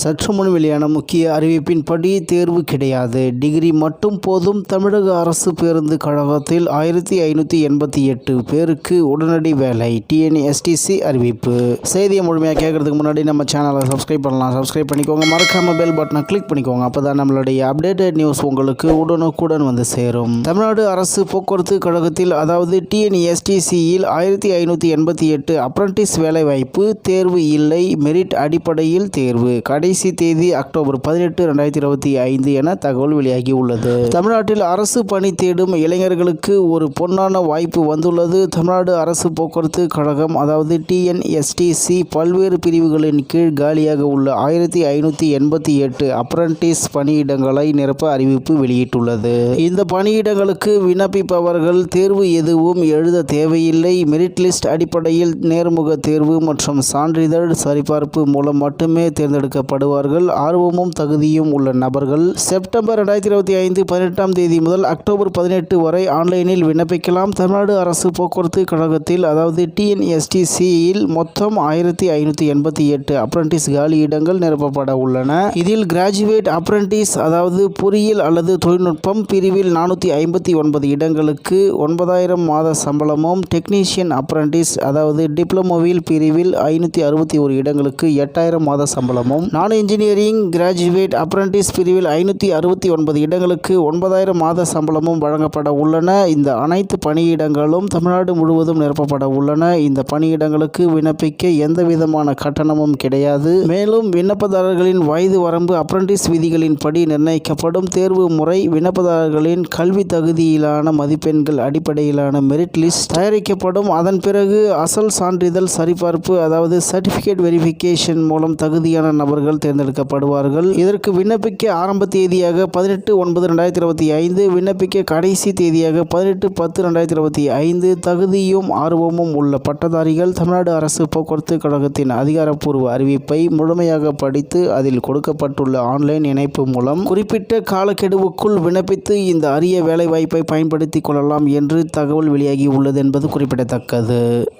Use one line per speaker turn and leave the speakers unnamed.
சற்று முன் வெளியான முக்கிய அறிவிப்பின்படி தேர்வு கிடையாது. டிகிரி மட்டும் போதும். தமிழக அரசு பேருந்து கழகத்தில் ஆயிரத்தி ஐநூற்றி எண்பத்தி எட்டு பேருக்கு உடனடி வேலை. டிஎன்எஸ்டிசி அறிவிப்பு. செய்தியை முழுமையாக கேட்கறதுக்கு முன்னாடி நம்ம சேனலை சப்ஸ்கிரைப் பண்ணலாம். சப்ஸ்கிரைப் பண்ணிக்கோங்க. மறக்காம பெல் பட்டனை கிளிக் பண்ணிக்கோங்க. அப்போ தான் நம்மளுடைய அப்டேட்டட் நியூஸ் உங்களுக்கு உடனுக்குடன் வந்து சேரும். தமிழ்நாடு அரசு போக்குவரத்து கழகத்தில் அதாவது டிஎன்எஸ்டிசியில் ஆயிரத்தி ஐநூற்றி எண்பத்தி எட்டு அப்ரண்டிஸ் வேலைவாய்ப்பு தேர்வு இல்லை. மெரிட் அடிப்படையில் தேர்வு. கடை கடைசி தேதி அக்டோபர் பதினெட்டு ரெண்டாயிரத்தி இருபத்தி ஐந்து என தகவல் வெளியாகி உள்ளது தமிழ்நாட்டில் அரசு பணி தேடும் இளைஞர்களுக்கு ஒரு பொன்னான வாய்ப்பு வந்துள்ளது. தமிழ்நாடு அரசு போக்குவரத்து கழகம் அதாவது டிஎன்எஸ்டிசி பல்வேறு பிரிவுகளின் கீழ் காலியாக உள்ள ஆயிரத்தி ஐநூற்றி எண்பத்தி எட்டு அப்ரண்டிஸ் பணியிடங்களை நிரப்ப அறிவிப்பு வெளியிட்டுள்ளது. இந்த பணியிடங்களுக்கு விண்ணப்பிப்பவர்கள் தேர்வு எதுவும் எழுத தேவையில்லை. மெரிட் லிஸ்ட் அடிப்படையில் நேர்முக தேர்வு மற்றும் சான்றிதழ் சரிபார்ப்பு மூலம் மட்டுமே தேர்ந்தெடுக்கப்படுவார்கள் ஆர்வமும் தகுதியும் உள்ள நபர்கள் செப்டம்பர் ரெண்டாயிரத்தி இருபத்தி ஐந்து பதினெட்டாம் தேதி முதல் அக்டோபர் பதினெட்டு வரை ஆன்லைனில் விண்ணப்பிக்கலாம். தமிழ்நாடு அரசு போக்குவரத்து கழகத்தில் அதாவது டிஎன்எஸ்டிசியில் மொத்தம் ஆயிரத்தி ஐநூற்றி எண்பத்தி எட்டு அப்ரண்டிஸ் காலி இடங்கள் நிரப்பப்பட உள்ளன. இதில் கிராஜுவேட் அப்ரண்டிஸ் அதாவது பொறியியல் அல்லது தொழில்நுட்பம் பிரிவில் நானூற்றி ஐம்பத்தி ஒன்பது இடங்களுக்கு ஒன்பதாயிரம் மாத சம்பளமும் டெக்னீஷியன் அப்ரண்டிஸ் அதாவது டிப்ளமோவில் பிரிவில் ஐநூற்றி அறுபத்தி ஒரு இடங்களுக்கு எட்டாயிரம் மாத சம்பளமும் நான் இன்ஜினியரிங் கிராஜுவேட் அப்ரண்டிஸ் பிரிவில் ஐநூற்றி அறுபத்தி ஒன்பது இடங்களுக்கு ஒன்பதாயிரம் மாத சம்பளமும் வழங்கப்பட உள்ளன. இந்த அனைத்து பணியிடங்களும் தமிழ்நாடு முழுவதும் நிரப்பப்பட உள்ளன. இந்த பணியிடங்களுக்கு விண்ணப்பிக்க எந்த விதமான கட்டணமும் கிடையாது. மேலும் விண்ணப்பதாரர்களின் வயது வரம்பு அப்ரண்டிஸ் விதிகளின்படி நிர்ணயிக்கப்படும். தேர்வு முறை விண்ணப்பதாரர்களின் கல்வி தகுதியிலான மதிப்பெண்கள் அடிப்படையிலான மெரிட் லிஸ்ட் தயாரிக்கப்படும். அதன் பிறகு அசல் சான்றிதழ் சரிபார்ப்பு அதாவது சர்டிஃபிகேட் வெரிஃபிகேஷன் மூலம் தகுதியான நபர்கள் தேர்ந்தெடுக்கப்படுவார்கள். இதற்கு விண்ணப்பிக்க ஆரம்ப தேதியாக பதினெட்டு ஒன்பது ரெண்டாயிரத்தி இருபத்தி ஐந்து விண்ணப்பிக்க கடைசி தேதியாக பதினெட்டு பத்து ரெண்டாயிரத்தி இருபத்தி ஐந்து தகுதியும் ஆர்வமும் உள்ள பட்டதாரிகள் தமிழ்நாடு அரசு போக்குவரத்து கழகத்தின் அதிகாரப்பூர்வ அறிவிப்பை முழுமையாக படித்து அதில் கொடுக்கப்பட்டுள்ள ஆன்லைன் இணைப்பு மூலம் குறிப்பிட்ட காலக்கெடுவுக்குள் விண்ணப்பித்து இந்த அரிய வேலைவாய்ப்பை பயன்படுத்திக் கொள்ளலாம் என்று தகவல் வெளியாகி உள்ளது என்பது குறிப்பிடத்தக்கது.